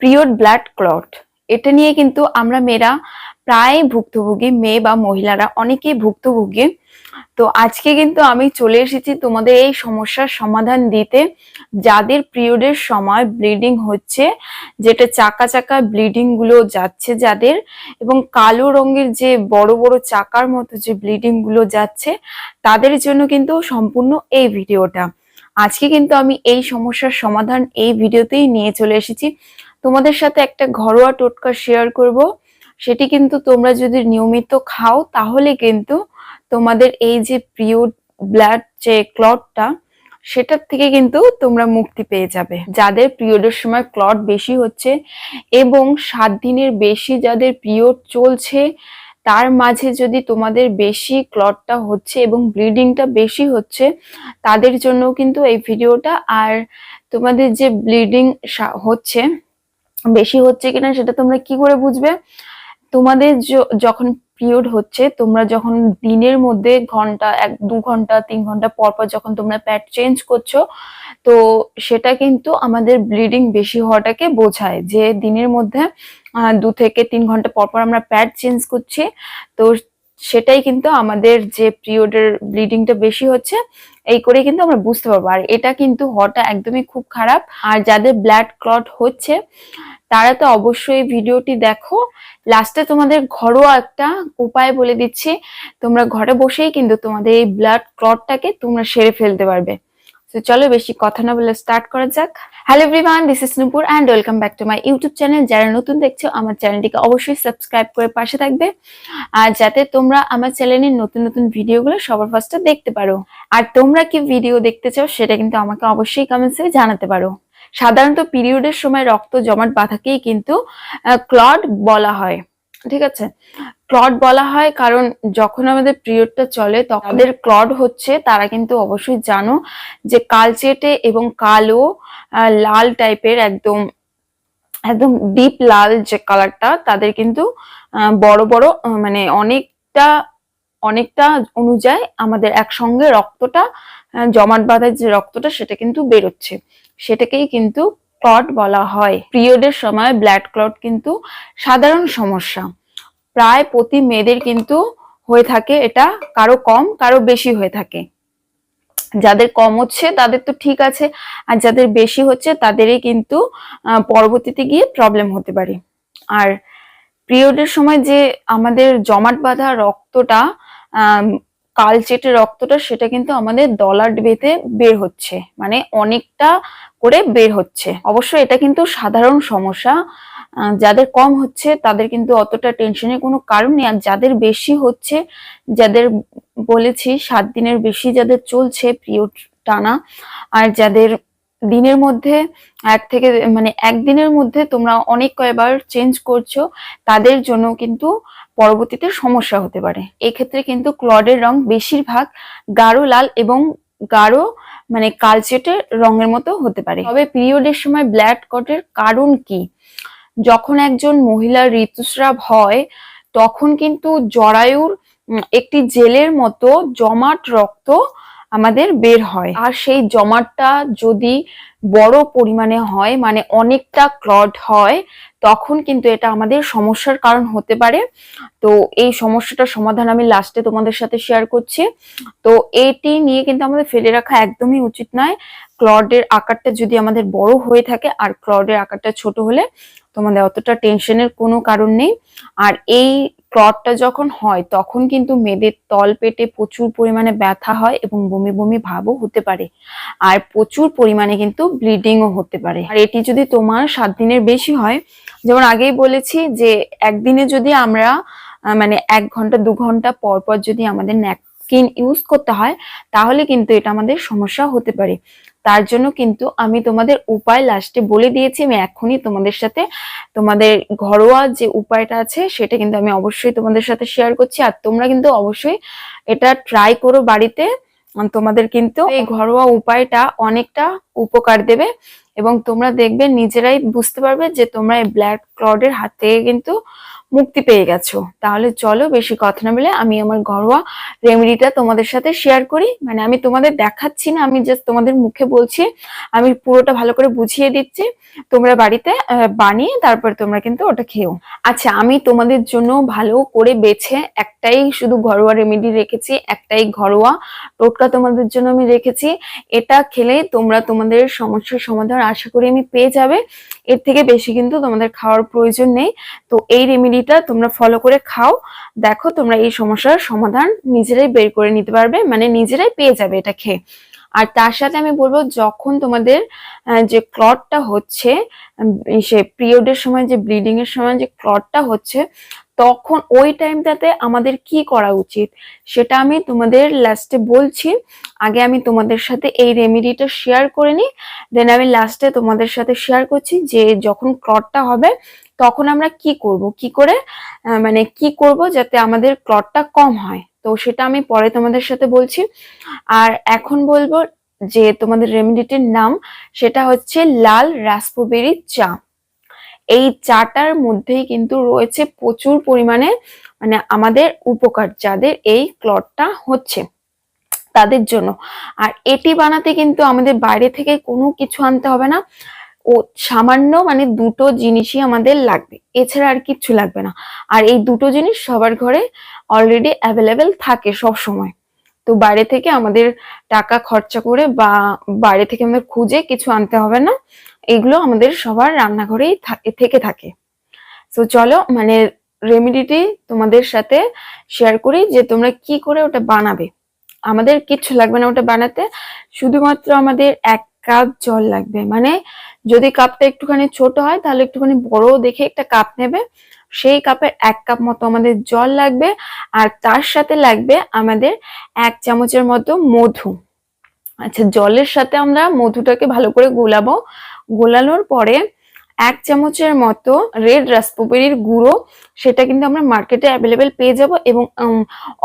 Period blood clot. এটা নিয়ে কিন্তু আমরা মেয়েরা প্রায় ভুক্তভোগী, মেয়ে বা মহিলারা অনেকেই ভুক্তভোগী। তো আজকে কিন্তু আমি চলে এসেছি তোমাদের এই সমস্যার সমাধান দিতে, যাদের পিরিয়ডের সময় ব্লিডিং হচ্ছে, যেটা চাকা চাকা ব্লিডিংগুলো যাচ্ছে যাদের এবং কালো রঙের যে বড় বড় চাকার মতো যে ব্লিডিংগুলো যাচ্ছে, তাদের জন্য কিন্তু সম্পূর্ণ এই ভিডিওটা। আজকে কিন্তু আমি এই সমস্যার সমাধান এই ভিডিওতেই নিয়ে চলে এসেছি। তোমাদের সাথে একটা ঘরোয়া টোটকা শেয়ার করব। সেটি কিন্তু তোমরা যদি নিয়মিত খাও, তাহলে কিন্তু তোমাদের এই যে পিরিয়ড ব্লাড যে ক্লটটা সেটার থেকে কিন্তু তোমরা মুক্তি পেয়ে যাবে। যাদের পিরিয়ডের সময় ক্লট বেশি হচ্ছে এবং সাত দিনের বেশি যাদের পিরিয়ড চলছে, তার মাঝে যদি তোমাদের বেশি ক্লটটা হচ্ছে এবং ব্লিডিংটা বেশি হচ্ছে, তাদের জন্য কিন্তু এই ভিডিওটা আর তোমাদের যে ব্লিডিং হচ্ছে বেশি হচ্ছে কিনা সেটা তোমরা কি করে বুঝবে? তোমাদের যখন পিরিয়ড হচ্ছে, তোমরা যখন দিনের মধ্যে ঘণ্টা এক, দু ঘণ্টা, তিন ঘণ্টা পর পর যখন তোমরা প্যাড চেঞ্জ করছ, তো সেটা কিন্তু আমাদের ব্লিডিং বেশি হওয়াটাকে বোঝায় যে দিনের মধ্যে দু থেকে তিন ঘণ্টা পর পর আমরা প্যাড চেঞ্জ করছি, তো সেটাই কিন্তু আমাদের যে পিরিয়ডের ব্লিডিংটা বেশি হচ্ছে, এই করে কিন্তু আমরা বুঝতে পারব। আর এটা কিন্তু হওয়াটা একদমই খুব খারাপ। আর যাদের ব্লাড ক্লট হচ্ছে তারা তো অবশ্যই ভিডিওটি দেখো। লাস্টে তোমাদের ঘরোয়া একটা উপায় বলে দিচ্ছি। তোমরা ঘরে বসেই কিন্তু তোমাদের এই ব্লাড ক্লটটাকে তোমরা সেরে ফেলতে পারবে। তো চলো বেশি কথা না বলে স্টার্ট করা যাক। Hello everyone this is Nupur and welcome back to my YouTube channel যারা নতুন দেখছ, আমার চ্যানেলটিকে অবশ্যই সাবস্ক্রাইব করে পাশে থাকবে। আর যাতে তোমরা আমার চ্যানেলের নতুন নতুন ভিডিওগুলো সবার ফার্স্টে দেখতে পারো। আর তোমরা কি ভিডিও দেখতে চাও, সেটা কিন্তু আমাকে অবশ্যই কমেন্টসে জানাতে পারো। সাধারণত পিরিয়ডের সময় রক্ত জমাট বাঁধাকেই কিন্তু ক্লড বলা হয়। ঠিক আছে? ক্লড বলা হয় কারণ যখন আমাদের পিরিয়ডটা চলে তখন ক্লড হচ্ছে, তারা কিন্তু অবশ্যই জানো যে কালচেটে এবং কালো লাল টাইপের একদম একদম ডিপ লাল যে কালারটা তাদের কিন্তু বড় বড় মানে অনেকটা অনেকটা অনুযায়ী আমাদের একসঙ্গে রক্তটা জমাট বাঁধার যে রক্তটা, সেটা কিন্তু বেরোচ্ছে। সেটাকেই কিন্তু ক্লট বলা হয়। পিরিয়ডের সময় ব্লাড ক্লট কিন্তু সাধারণ সমস্যা। প্রায় প্রতি মেয়েদের কিন্তু হয়ে থাকে এটা কারও কম, কারও বেশি হয়ে থাকে। যাদের কম হচ্ছে তাদের তো ঠিক আছে, আর যাদের বেশি হচ্ছে তাদেরই কিন্তু পরবর্তীতে গিয়ে প্রবলেম হতে পারে। আর পিরিয়ডের সময় যে আমাদের জমাট বাঁধা রক্তটা কালচেটে রক্তটা, সেটা কিন্তু আমাদের ডলার বেতে বের হচ্ছে। মানে অনেকটা করে বের হচ্ছে। অবশ্য এটা কিন্তু সাধারণ সমস্যা। যাদের কম হচ্ছে, তাদের কিন্তু অতটা টেনশনের কোনো কারণ নেই। আর যাদের বেশি হচ্ছে, যাদের বলেছি, সাত দিনের বেশি যাদের চলছে পিরিয়ড টানা। আর যাদের দিনের মধ্যে, এক থেকে মানে একদিনের মধ্যে তোমরা অনেক কয়বার চেঞ্জ করছ, তাদের জন্য কিন্তু পরবর্তীতে সমস্যা হতে পারে। এক্ষেত্রে কিন্তু ক্লডের রং বেশিরভাগ গাঢ় লাল এবং গাঢ় মানে কালচেটে রঙের মতো হতে পারে। তবে পিরিয়ডের সময় ব্ল্যাক কটের কারণ কি? যখন একজন মহিলার ঋতুস্রাব হয়, তখন কিন্তু জরায়ুর একটি জেলের মতো জমাট রক্ত আমাদের বের হয়। আর সেই জমাটটা যদি বড় পরিমাণে হয় মানে অনেকটা ক্লড হয় তখন কিন্তু এটা আমাদের সমস্যার কারণ হতে পারে। তো এই সমস্যাটার সমাধান আমি লাস্টে তোমাদের সাথে শেয়ার করছি। তো এটি নিয়ে কিন্তু আমাদের ফেলে রাখা একদমই উচিত নয়। ক্লডের আকারটা যদি আমাদের বড় হয়ে থাকে আর ক্লডের আকারটা ছোট হলে তোমাদের অতটা টেনশনের কোনো কারণ নেই। আর এই ক্লটটা যখন হয়, তখন কিন্তু মেয়েদের তল পেটে প্রচুর পরিমাণে ব্যথা হয় এবং বমি বমি ভাবও হতে পারে। আর প্রচুর পরিমাণে কিন্তু ব্লিডিংও হতে পারে। আর এটি যদি তোমার সাত দিনের বেশি হয়, যেমন আগেই বলেছি যে একদিনে যদি আমরা মানে এক ঘণ্টা, দু ঘণ্টা পর পর যদি আমাদের ন্যাপকিন ইউজ করতে হয় তাহলে কিন্তু এটা আমাদের সমস্যা হতে পারে। তার জন্য কিন্তু আমি তোমাদের উপায় লাস্টে বলে দিয়েছি আমি এখনই তোমাদের সাথে তোমাদের ঘরোয়া যে উপায়টা আছে সেটা কিন্তু আমি অবশ্যই তোমাদের সাথে শেয়ার করছি। আর তোমরা কিন্তু অবশ্যই এটা ট্রাই করো বাড়িতে তোমাদের কিন্তু এই ঘরোয়া উপায়টা অনেকটা উপকার দেবে। এবং তোমরা দেখবে নিজেরাই বুঝতে পারবে যে তোমরা এই ব্ল্যাক ক্লডের হাত থেকে কিন্তু মুক্তি পেয়ে গেছো। তাহলে চলো বেশি কথা না বলে আমি আমার ঘরোয়া রেমেডিটা তোমাদের সাথে শেয়ার করি। মানে আমি তোমাদের দেখাচ্ছি না, আমি জাস্ট তোমাদের মুখে বলছি। আমি পুরোটা ভালো করে বুঝিয়ে দিচ্ছি। তোমরা বাড়িতে বানিয়ে তারপর তোমরা কিন্তু ওটা খেও। আচ্ছা আমি তোমাদের জন্য ভালো করে বেছে একটাই শুধু ঘরোয়া রেমেডি রেখেছি, একটাই ঘরোয়া টোটকা তোমাদের জন্য আমি রেখেছি। এটা খেলে তোমরা তোমাদের সমস্যার সমাধান আশা করি আমি পেয়ে যাবে। এর থেকে বেশি কিন্তু তোমাদের খাওয়ার প্রয়োজন নেই। তো এই রেমেডিটা তোমরা ফলো করে খাও। দেখো তোমরা এই সমস্যার সমাধান নিজেরাই বের করে নিতে পারবে মানে নিজেরাই পেয়ে যাবে এটা খেয়ে। আর তার সাথে আমি বলব, যখন তোমাদের যে ক্লটটা হচ্ছে সে পিরিয়ডের সময়, যে ব্লিডিং এর সময় যে ক্লটটা হচ্ছে, তখন ওই টাইমটাতে আমাদের কি করা উচিত? সেটা আমি তোমাদের লাস্টে বলছি। আগে আমি তোমাদের সাথে এই রেমেডিটা শেয়ার করে নিই। দেন আমি লাস্টে তোমাদের সাথে শেয়ার করছি যে যখন ক্লটটা হবে তখন আমরা কি করব? কি করে মানে কি করব যাতে আমাদের ক্লটটা কম হয়? তো সেটা আমি পরে তোমাদের সাথে বলছি। আর এখন বলব যে তোমাদের রেমেডিটির নাম, সেটা হচ্ছে লাল রাসপোবেরি চা। এই চাটার মধ্যেই কিন্তু রয়েছে প্রচুর পরিমাণে মানে আমাদের উপকার, যাদের এই ক্লটটা হচ্ছে তাদের জন্য। আর এটি বানাতে কিন্তু আমাদের বাইরে থেকে কোনো কিছু আনতে হবে না। ও সামান্য মানে দুটো জিনিসই আমাদের লাগবে। এছাড়া আর কিচ্ছু লাগবে না। আর এই দুটো জিনিস সবার ঘরে অলরেডি অ্যাভেলেবেল থাকে সব সময়। তো বাইরে থেকে আমাদের টাকা খরচা করে বা বাইরে থেকে আমাদের খুঁজে কিছু আনতে হবে না। এগুলো আমাদের সবার রান্নাঘরেই থেকে থাকে। তো চলো মানে রেমিডিটি তোমাদের সাথে শেয়ার করি যে তোমরা কি করে ওটা বানাবে। আমাদের কিচ্ছু লাগবে না ওটা বানাতে। শুধুমাত্র আমাদের এক কাপ জল লাগবে। মানে যদি কাপটা একটুখানি ছোট হয়, তাহলে একটুখানি বড় দেখে একটা কাপ নেবে। সেই কাপের এক কাপ মতো আমাদের জল লাগবে। আর তার সাথে লাগবে আমাদের এক চামচের মতো মধু। আচ্ছা জলের সাথে আমরা মধুটাকে ভালো করে গোলাবো। গোলানোর পরে এক চামচের মতো রেড রাসপবেরির গুঁড়ো, সেটা কিন্তু আমরা মার্কেটে অ্যাভেলেবেল পেয়ে যাব এবং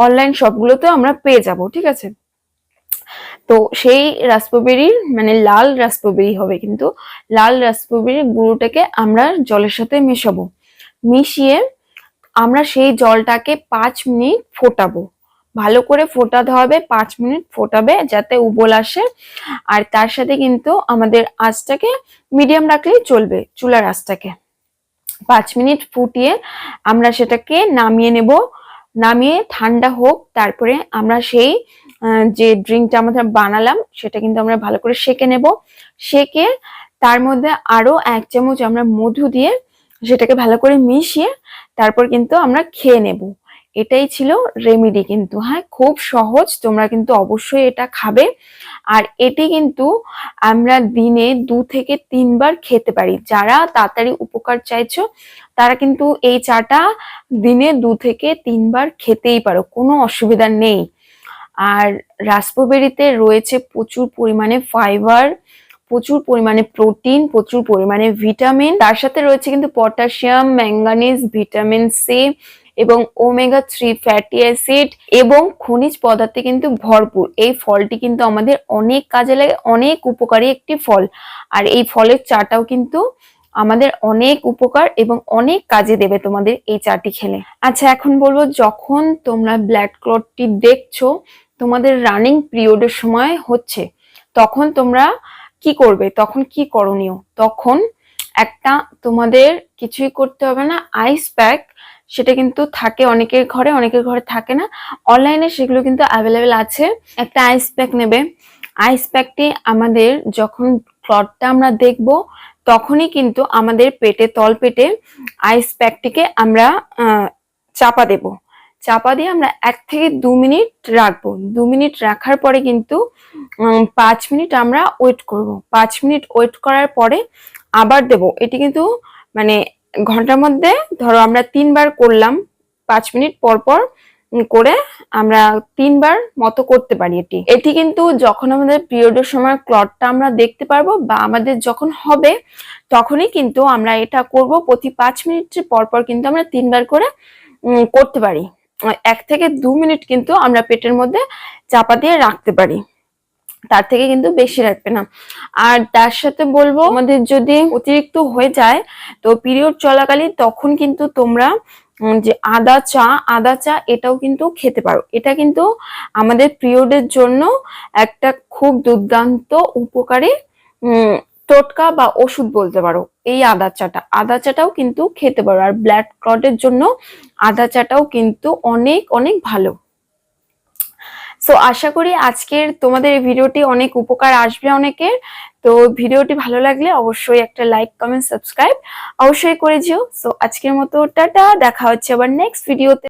অনলাইন শপগুলোতেও আমরা পেয়ে যাব, ঠিক আছে? তো সেই রাসপবেরির মানে লাল রাসপবেরি হবে কিন্তু। লাল রাসপবেরির গুঁড়োটাকে আমরা জলের সাথে মেশাবো। মিশিয়ে আমরা সেই জলটাকে পাঁচ মিনিট ফোটাবো। ভালো করে ফোটাতে হবে, পাঁচ মিনিট ফোটাবে যাতে উবল আসে। আর তার সাথে কিন্তু আমাদের আঁচটাকে মিডিয়াম রাখলেই চলবে, চুলার আঁচটাকে। পাঁচ মিনিট ফুটিয়ে আমরা সেটাকে নামিয়ে নেব। নামিয়ে ঠান্ডা হোক, তারপরে আমরা সেই যে ড্রিঙ্কটা আমাদের বানালাম, সেটা কিন্তু আমরা ভালো করে সেকে নেব। সেকে তার মধ্যে আরও এক চামচ আমরা মধু দিয়ে সেটাকে ভালো করে মিশিয়ে তারপর কিন্তু আমরা খেয়ে নেব। এটাই ছিল রেমেডি কিন্তু। হ্যাঁ খুব সহজ, তোমরা কিন্তু অবশ্যই এটা খাবে। আর এটি কিন্তু আমরা দিনে দু থেকে তিনবার খেতে পারি। যারা তাড়াতাড়ি উপকার চাইছো, তারা কিন্তু এই চাটা দিনে দু থেকে তিনবার খেতেই পারো, কোনো অসুবিধা নেই। আর রাসপোবেরিতে রয়েছে প্রচুর পরিমাণে ফাইবার, প্রচুর পরিমাণে প্রোটিন, প্রচুর পরিমাণে ভিটামিন। তার সাথে রয়েছে কিন্তু পটাশিয়াম, ম্যাঙ্গানিজ, ভিটামিন সি এবং ওমেগা থ্রি ফ্যাটি অ্যাসিড এবং খনিজ পদার্থে কিন্তু ভরপুর। এই ফলটি কিন্তু আমাদের অনেক কাজে লাগে, অনেক উপকারী একটি ফল। আর এই ফলের চাটাও কিন্তু আমাদের অনেক উপকার এবং অনেক কাজে দেবে তোমাদের এই চাটি খেলে। আচ্ছা এখন বলব যখন তোমরা ব্লাড ক্লটটি দেখছ তোমাদের রানিং পিরিয়ডের সময় হচ্ছে, তখন তোমরা কি করবে? তখন কি করণীয়? তখন একটা তোমাদের কিছুই করতে হবে না আইস প্যাক সেটা কিন্তু থাকে অনেকের ঘরে অনেকের ঘরে থাকে না। অনলাইনে সেগুলো কিন্তু অ্যাভেলেবেল আছে। একটা আইস প্যাক নেবে। আইস প্যাকটি আমাদের যখন ক্লটটা আমরা দেখব, তখনই কিন্তু আমাদের পেটে তল পেটে আইস প্যাকটিকে আমরা চাপা দেব। চাপা দিয়ে আমরা এক থেকে দু মিনিট রাখব। দু মিনিট রাখার পরে কিন্তু পাঁচ মিনিট আমরা ওয়েট করব। পাঁচ মিনিট ওয়েট করার পরে আবার দেব। এটি কিন্তু মানে ঘণ্টার মধ্যে ধরো আমরা তিনবার করলাম, পাঁচ মিনিট পর পর করে আমরা তিনবার মতো করতে পারি এটি। এটি কিন্তু যখন আমাদের পিরিয়ডের সময় ক্লটটা আমরা দেখতে পারব বা আমাদের যখন হবে, তখনই কিন্তু আমরা এটা করব। প্রতি পাঁচ মিনিট পর পর কিন্তু আমরা তিনবার করে করতে পারি। এক থেকে দু মিনিট কিন্তু আমরা পেটের মধ্যে চাপা দিয়ে রাখতে পারি। তার থেকে কিন্তু বেশি রাখবে না। আর তার সাথে বলব, আমাদের যদি অতিরিক্ত হয়ে যায়, তো পিরিয়ড চলাকালীন তখন কিন্তু তোমরা যে আদা চা আদা চা এটাও কিন্তু খেতে পারো। এটা কিন্তু আমাদের পিরিয়ডের জন্য একটা খুব দুর্দান্ত উপকারী টোটকা বা ওষুধ বলতে পারো। এই আদা চাটা। আদা চাটাও কিন্তু খেতে পারো। আর ব্ল্যাড ক্লটের জন্য আদা চাটাও কিন্তু অনেক অনেক ভালো। সো আশা করি আজকের তোমাদের এই ভিডিওটি অনেক উপকার আসবে অনেকের। তো ভিডিওটি ভালো লাগলে অবশ্যই একটা লাইক, কমেন্ট, সাবস্ক্রাইব অবশ্যই করে যেও। সো আজকের মতো টাটা। দেখা হচ্ছে আবার নেক্সট ভিডিওতে